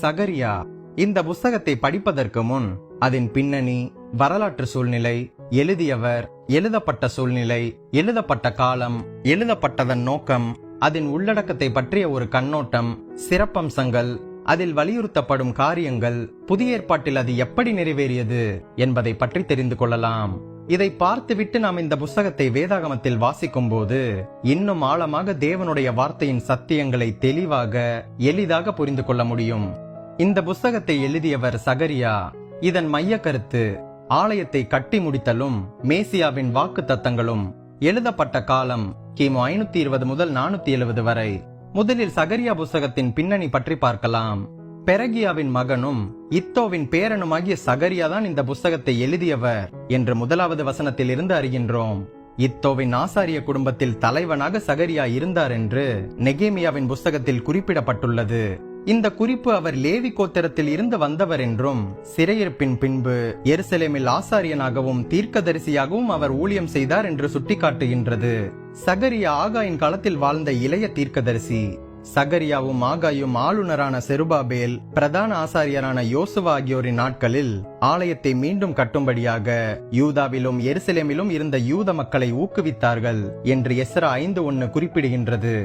சகரியா இந்த புஸ்தகத்தை படிப்பதற்கு முன் அதன் பின்னணி வரலாற்று சூழ்நிலை எழுதியவர் எழுதப்பட்ட சூழ்நிலை எழுதப்பட்ட காலம் எழுதப்பட்டதன் நோக்கம் அதன் உள்ளடக்கத்தை பற்றிய ஒரு கண்ணோட்டம் சிறப்பம்சங்கள் அதில் வலியுறுத்தப்படும் காரியங்கள் புதிய ஏற்பாட்டில் அது எப்படி நிறைவேறியது என்பதை பற்றி தெரிந்து கொள்ளலாம். இதை பார்த்துவிட்டு நாம் இந்த புஸ்தகத்தை வேதாகமத்தில் வாசிக்கும் போது இன்னும் ஆழமாக தேவனுடைய வார்த்தையின் சத்தியங்களை தெளிவாக எளிதாக புரிந்து கொள்ள முடியும். இந்த புஸ்தகத்தை எழுதியவர் சகரியா. இதன் மைய கருத்து ஆலயத்தை கட்டி முடித்தலும் மேசியாவின் வாக்கு தத்தங்களும் எழுதப்பட்ட காலம் கிமு ஐநூத்தி இருபது முதல் நானூத்தி எழுபது வரை. முதலில் சகரியா புஸ்தகத்தின் பின்னணி பற்றி பார்க்கலாம். பெரகியாவின் மகனும் இத்தோவின் பேரனுமாகிய சகரியா தான் இந்த புஸ்தகத்தை எழுதியவர் என்று முதலாவது வசனத்தில் இருந்து அறிகின்றோம். இத்தோவின் ஆசாரிய குடும்பத்தில் தலைவனாக சகரியா இருந்தார் என்று நெகேமியாவின் புஸ்தகத்தில் குறிப்பிடப்பட்டுள்ளது. இந்த குறிப்பு அவர் லேவி கோத்திரத்தில் இருந்து வந்தவர் என்றும் சிறையிருப்பின் பின்பு எருசலேமில் ஆசாரியனாகவும் தீர்க்கதரிசியாகவும் அவர் ஊழியம் செய்தார் என்று சுட்டிக்காட்டுகின்றது. சகரியா ஆகாயின் காலத்தில் வாழ்ந்த இளைய தீர்க்கதரிசி. சகரியாவும் ஆகாயும் ஆளுநரான செருபாபேல் பிரதான ஆசாரியரான யோசுவா ஆகியோரின் நாட்களில் ஆலயத்தை மீண்டும் கட்டும்படியாக யூதாவிலும் எருசலேமிலும் இருந்த யூத மக்களை ஊக்குவித்தார்கள் என்று எஸ்ரா ஐந்து ஒன்னு குறிப்பிடுகின்றது.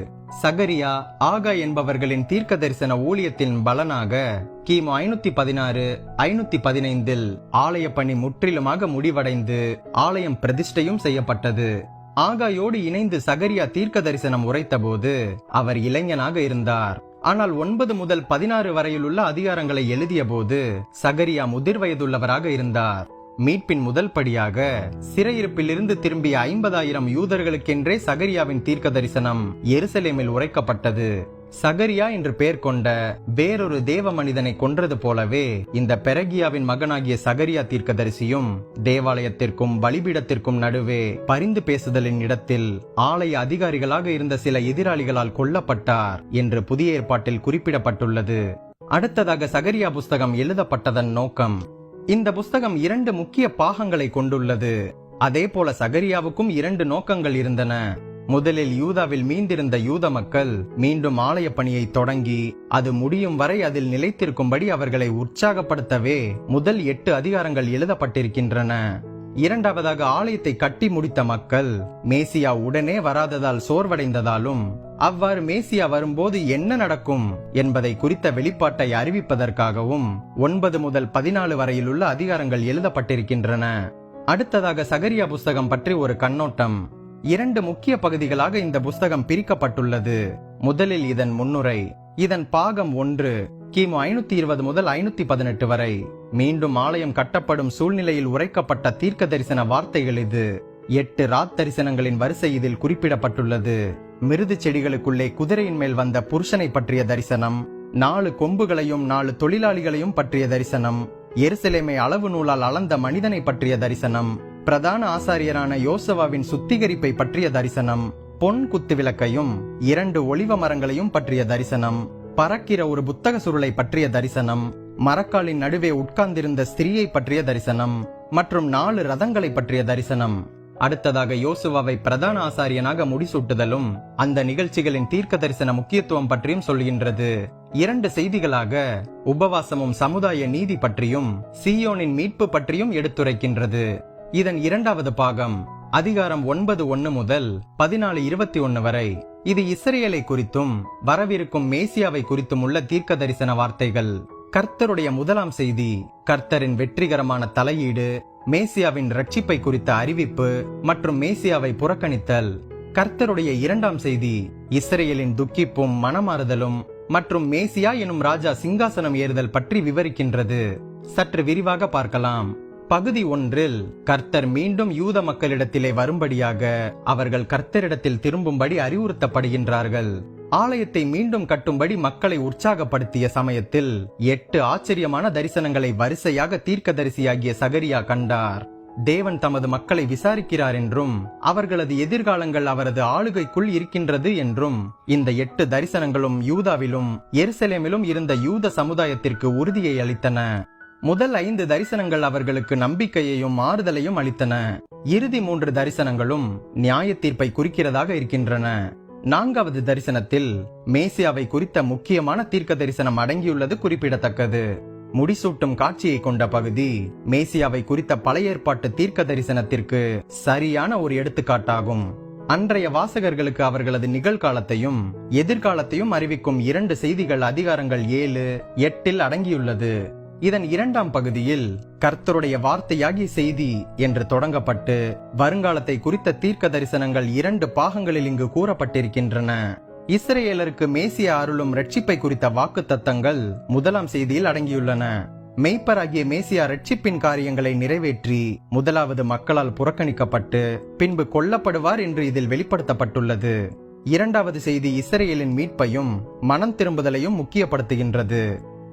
சகரியா ஆகா என்பவர்களின் தீர்க்க தரிசன ஊழியத்தின் பலனாக கிமு ஐநூத்தி பதினாறு ஐநூத்தி பதினைந்தில் ஆலய பணி முற்றிலுமாக முடிவடைந்து ஆலயம் பிரதிஷ்டையும் செய்யப்பட்டது. ஆகாயோடு இணைந்து சகரியா தீர்க்க தரிசனம் உரைத்தபோது அவர் இளைஞனாக இருந்தார். ஆனால் ஒன்பது முதல் பதினாறு வரையில் உள்ள அதிகாரங்களை எழுதிய போது சகரியா முதிர் வயதுள்ளவராக இருந்தார். மீட்பின் முதல் படியாக சிறையிருப்பிலிருந்து திரும்பிய ஐம்பதாயிரம் யூதர்களுக்கென்றே சகரியாவின் தீர்க்க தரிசனம் எருசலேமில் உரைக்கப்பட்டது. சகரியா என்று பெயர் கொண்ட வேறொரு தேவ மனிதனை கொன்றது போலவே இந்த பெரகியாவின் மகனாகிய சகரியா தீர்க்கதரிசியும் தேவாலயத்திற்கும் பலிபீடத்திற்கும் நடுவே பரிந்து பேசுதலின் இடத்தில் ஆலய அதிகாரிகளாக இருந்த சில எதிராளிகளால் கொல்லப்பட்டார் என்று புதிய ஏற்பாட்டில் குறிப்பிடப்பட்டுள்ளது. அடுத்ததாக சகரியா புஸ்தகம் எழுதப்பட்டதன் நோக்கம் இந்த புஸ்தகம் இரண்டு முக்கிய பாகங்களை கொண்டுள்ளது. அதே போல சகரியாவுக்கும் இரண்டு நோக்கங்கள் இருந்தன. முதலில் யூதாவில் மீந்திருந்த யூத மக்கள் மீண்டும் ஆலய பணியை தொடங்கி அது முடியும் வரை அதில் நிலைத்திருக்கும்படி அவர்களை உற்சாகப்படுத்தவே முதல் எட்டு அதிகாரங்கள் எழுதப்பட்டிருக்கின்றன. இரண்டாவதாக ஆலயத்தை கட்டி முடித்த மக்கள் மேசியா உடனே வராததால் சோர்வடைந்ததாலும் அவ்வாறு மேசியா வரும்போது என்ன நடக்கும் என்பதை குறித்த வெளிப்பாட்டை அறிவிப்பதற்காகவும் ஒன்பது முதல் பதினாலு வரையிலுள்ள அதிகாரங்கள் எழுதப்பட்டிருக்கின்றன. அடுத்ததாக சகரியா புஸ்தகம் பற்றி ஒரு கண்ணோட்டம். இரண்டு முக்கிய பகுதிகளாக இந்த புஸ்தகம் பிரிக்கப்பட்டுள்ளது. முதலில் இதன் முன்னுரை இதன் பாகம் ஒன்று கிமு ஐநூத்தி இருபது முதல் ஐநூத்தி பதினெட்டு வரை. மீண்டும் ஆலயம் கட்டப்படும் சூழ்நிலையில் உரைக்கப்பட்ட தீர்க்க தரிசன வார்த்தைகள் இது. எட்டு ராத் தரிசனங்களின் வரிசை இதில் குறிப்பிடப்பட்டுள்ளது. மிருது செடிகளுக்குள்ளே குதிரையின் மேல் வந்த புருஷனை பற்றிய தரிசனம். நாலு கொம்புகளையும் நாலு தொழிலாளிகளையும் பற்றிய தரிசனம். எருசலேமை அளவு நூலால் அளந்த மனிதனை பற்றிய தரிசனம். பிரதான ஆசாரியரான யோசவாவின் சுத்திகரிப்பை பற்றிய தரிசனம். பொன் குத்து விளக்கையும் இரண்டு ஒளிவ மரங்களையும் பற்றிய தரிசனம். பறக்கிற ஒரு புத்தக சுருளை பற்றிய தரிசனம். மரக்காலின் நடுவே உட்கார்ந்திருந்த ஸ்திரீயை பற்றிய தரிசனம். மற்றும் நாலு ரதங்களை பற்றிய தரிசனம். அடுத்ததாக யோசுவாவை பிரதான ஆசாரியனாக முடிசூட்டுதலும் அந்த நிகழ்ச்சிகளின் தீர்க்க தரிசன முக்கியத்துவம் பற்றியும் சொல்கின்றது. இரண்டு செய்திகளாக உபவாசமும் சமுதாய நீதி பற்றியும் சீயோனின் மீட்பு பற்றியும் எடுத்துரைக்கின்றது. இதன் இரண்டாவது பாகம் அதிகாரம் ஒன்பது ஒன்னு முதல் பதினாலு இருபத்தி ஒன்னு வரை. இது இஸ்ரேலை குறித்தும் வரவிருக்கும் மேசியாவை குறித்தும் உள்ள தீர்க்க தரிசன வார்த்தைகள். கர்த்தருடைய முதலாம் செய்தி கர்த்தரின் வெற்றிகரமான தலையீடு மேசியாவின் ரட்சிப்பை குறித்த அறிவிப்பு மற்றும் மேசியாவை புறக்கணித்தல். கர்த்தருடைய இரண்டாம் செய்தி இஸ்ரேலின் துக்கிப்பும் மனமாறுதலும் மற்றும் மேசியா எனும் ராஜா சிங்காசனம் ஏறுதல் பற்றி விவரிக்கின்றது. சற்று விரிவாக பார்க்கலாம். பகுதி ஒன்றில் கர்த்தர் மீண்டும் யூத மக்களிடத்திலே வரும்படியாக அவர்கள் கர்த்தரிடத்தில் திரும்பும்படி அறிவுறுத்தப்படுகின்றார்கள். ஆலயத்தை மீண்டும் கட்டும்படி மக்களை உற்சாகப்படுத்திய சமயத்தில் எட்டு ஆச்சரியமான தரிசனங்களை வரிசையாக தீர்க்கதரிசியாகிய சகரியா கண்டார். தேவன் தமது மக்களை விசாரிக்கிறார் என்றும் அவர்களது எதிர்காலங்கள் அவரது ஆளுகைக்குள் இருக்கின்றது என்றும் இந்த எட்டு தரிசனங்களும் யூதாவிலும் எருசலேமிலும் இருந்த யூத சமுதாயத்திற்கு உறுதியை அளித்தன. முதல் ஐந்து தரிசனங்கள் அவர்களுக்கு நம்பிக்கையையும் ஆறுதலையும் அளித்தன. இறுதி மூன்று தரிசனங்களும் நியாய தீர்ப்பை குறிக்கிறதாக இருக்கின்றன. நான்காவது தரிசனத்தில் மேசியாவை குறித்த முக்கியமான தீர்க்க தரிசனம் அடங்கியுள்ளது குறிப்பிடத்தக்கது. முடிசூட்டும் காட்சியை கொண்ட பகுதி மேசியாவை குறித்த பழைய ஏற்பாட்டு தீர்க்க தரிசனத்திற்கு சரியான ஒரு எடுத்துக்காட்டாகும். அன்றைய வாசகர்களுக்கு அவர்களது நிகழ்காலத்தையும் எதிர்காலத்தையும் அறிவிக்கும் இரண்டு செய்திகள் அதிகாரங்கள் ஏழு எட்டில் அடங்கியுள்ளது. இதன் இரண்டாம் பகுதியில் கர்த்தருடைய வார்த்தையாகிய செய்தி என்று தொடங்கப்பட்டு வருங்காலத்தை குறித்த தீர்க்க தரிசனங்கள் இரண்டு பாகங்களில் இங்கு கூறப்பட்டிருக்கின்றன. இஸ்ரேலருக்கு மேசிய அருளும் ரட்சிப்பை குறித்த வாக்கு தத்தங்கள் முதலாம் செய்தியில் அடங்கியுள்ளன. மெய்ப்பராகிய மேசியா ரட்சிப்பின் காரியங்களை நிறைவேற்றி முதலாவது மக்களால் புறக்கணிக்கப்பட்டு பின்பு கொல்லப்படுவார் என்று இதில் வெளிப்படுத்தப்பட்டுள்ளது. இரண்டாவது செய்தி இஸ்ரேலின் மீட்பையும் மனம் திரும்புதலையும் முக்கியப்படுத்துகின்றது.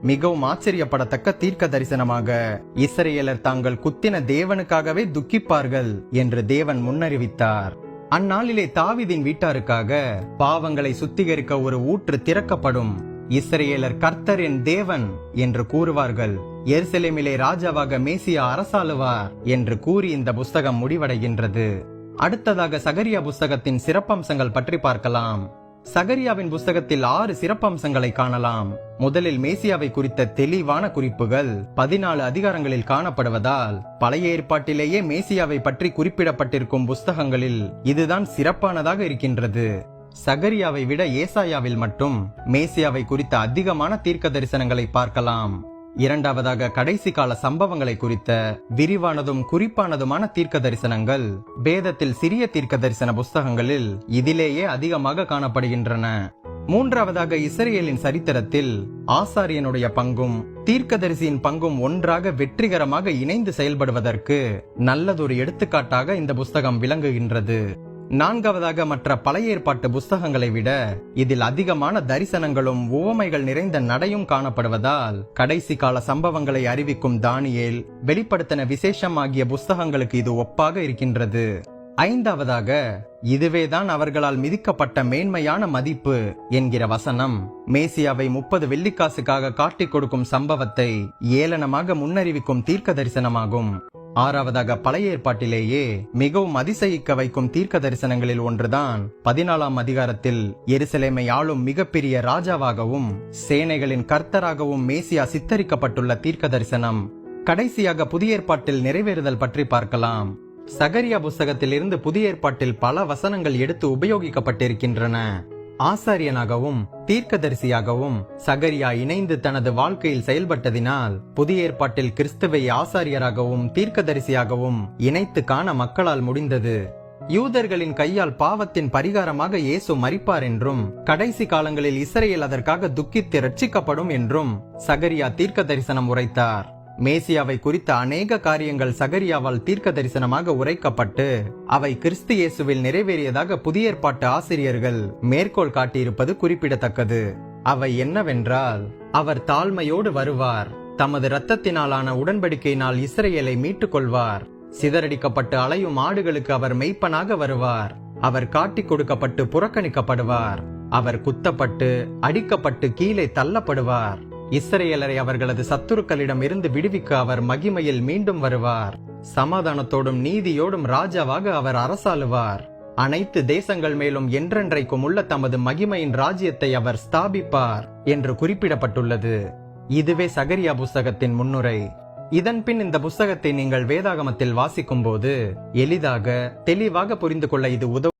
மிகவும் ஆச்சரியப்படத்தக்க தீர்க்க தரிசனமாக இஸ்ரேலர் தாங்கள் குத்தின தேவனுக்காகவே துக்கிப்பார்கள் என்று தேவன் முன்னறிவித்தார். அந்நாளிலே தாவிதின் வீட்டாருக்காக பாவங்களை சுத்திகரிக்க ஒரு ஊற்று திறக்கப்படும். இஸ்ரேலர் கர்த்தர் என் தேவன் என்று கூறுவார்கள். எருசலேமிலே ராஜாவாக மேசியா அரசாளுவார் என்று கூறி இந்த புஸ்தகம் முடிவடைகின்றது. அடுத்ததாக சகரியா புஸ்தகத்தின் சிறப்பம்சங்கள் பற்றி பார்க்கலாம். சகரியாவின் புஸ்தகத்தில் ஆறு சிறப்பம்சங்களை காணலாம். முதலில் மேசியாவை குறித்த தெளிவான குறிப்புகள் பதினாலு அதிகாரங்களில் காணப்படுவதால் பழைய ஏற்பாட்டிலேயே மேசியாவை பற்றி குறிப்பிடப்பட்டிருக்கும் புஸ்தகங்களில் இதுதான் சிறப்பானதாக இருக்கின்றது. சகரியாவை விட ஏசாயாவில் மட்டும் மேசியாவை குறித்த அதிகமான தீர்க்க தரிசனங்களை பார்க்கலாம். இரண்டாவதாக கடைசி கால சம்பவங்களை குறித்த விரிவானதும் குறிப்பானதுமான தீர்க்க தரிசனங்கள் வேதத்தில் சிறிய தீர்க்க தரிசன புஸ்தகங்களில் இதிலேயே அதிகமாக காணப்படுகின்றன. மூன்றாவதாக இஸ்ரேலின் சரித்திரத்தில் ஆசாரியனுடைய பங்கும் தீர்க்கதரிசியின் பங்கும் ஒன்றாக வெற்றிகரமாக இணைந்து செயல்படுவதற்கு நல்லதொரு எடுத்துக்காட்டாக இந்த புஸ்தகம் விளங்குகின்றது. நான்காவதாக மற்ற பழைய ஏற்பாட்டு புஸ்தகங்களை விட இதில் அதிகமான தரிசனங்களும் உவமைகள் நிறைந்த நடையும் காணப்படுவதால் கடைசி கால சம்பவங்களை அறிவிக்கும் தானியேல் வெளிப்படுத்தின விசேஷமாகிய புஸ்தகங்களுக்கு இது ஒப்பாக இருக்கின்றது. ஐந்தாவதாக இதுவேதான் அவர்களால் மிதிக்கப்பட்ட மேன்மையான மதிப்பு என்கிற வசனம். மேசியாவை முப்பது வெள்ளிக்காசுக்காக காட்டிக் கொடுக்கும் சம்பவத்தை ஏளனமாக முன்னறிவிக்கும் தீர்க்க தரிசனமாகும். ஆறாவதாக பழைய ஏற்பாட்டிலேயே மிகவும் அதிசயிக்க வைக்கும் தீர்க்க தரிசனங்களில் ஒன்றுதான் பதினாலாம் அதிகாரத்தில் எருசலேமை ஆளும் மிகப்பெரிய ராஜாவாகவும் சேனைகளின் கர்த்தராகவும் மேசியா சித்தரிக்கப்பட்டுள்ள தீர்க்க தரிசனம் கடைசியாக புதிய ஏற்பாட்டில் நிறைவேறுதல் பற்றி பார்க்கலாம். சகரியா புஸ்தகத்திலிருந்து புதிய ஏற்பாட்டில் பல வசனங்கள் எடுத்து உபயோகிக்கப்பட்டிருக்கின்றன. ஆசாரியனாகவும் தீர்க்கதரிசியாகவும் சகரியா இணைந்து தனது வாழ்க்கையில் செயல்பட்டதினால் புதிய ஏற்பாட்டில் கிறிஸ்துவை ஆசாரியராகவும் தீர்க்கதரிசியாகவும் இணைத்து காண மக்களால் முடிந்தது. யூதர்களின் கையால் பாவத்தின் பரிகாரமாக இயேசு மறிப்பார் என்றும் கடைசி காலங்களில் இஸ்ரேல் அதற்காக துக்கித்து ரட்சிக்கப்படும் என்றும் சகரியா தீர்க்க தரிசனம் உரைத்தார். மேசியாவை குறித்த அநேக காரியங்கள் சகரியாவால் தீர்க்க தரிசனமாக உரைக்கப்பட்டு அவை கிறிஸ்து இயேசுவில் நிறைவேறியதாக புதிய ஏற்பாட்டு ஆசிரியர்கள் மேற்கோள் காட்டியிருப்பது குறிப்பிடத்தக்கது. அவை என்னவென்றால் அவர் தாழ்மையோடு வருவார் தமது இரத்தத்தினாலான உடன்படிக்கையினால் இஸ்ரேலை மீட்டுக் கொள்வார் சிதறடிக்கப்பட்டு அலையும் ஆடுகளுக்கு அவர் மெய்ப்பனாக வருவார் அவர் காட்டிக் கொடுக்கப்பட்டு புறக்கணிக்கப்படுவார் அவர் குத்தப்பட்டு அடிக்கப்பட்டு கீழே தள்ளப்படுவார். இஸ்ரேலரை அவர்களது சத்துருக்களிடம் இருந்து விடுவிக்க அவர் மகிமையில் மீண்டும் வருவார். சமாதானத்தோடும் நீதியோடும் ராஜாவாக அவர் அரசாளுவார். அனைத்து தேசங்கள் மேலும் என்றென்றைக்கும் உள்ள தமது மகிமையின் ராஜ்யத்தை அவர் ஸ்தாபிப்பார் என்று குறிப்பிடப்பட்டுள்ளது. இதுவே சகரியா புஸ்தகத்தின் முன்னுரை. இதன்பின் இந்த புஸ்தகத்தை நீங்கள் வேதாகமத்தில் வாசிக்கும் போது எளிதாக தெளிவாக புரிந்து கொள்ள இது உதவும்.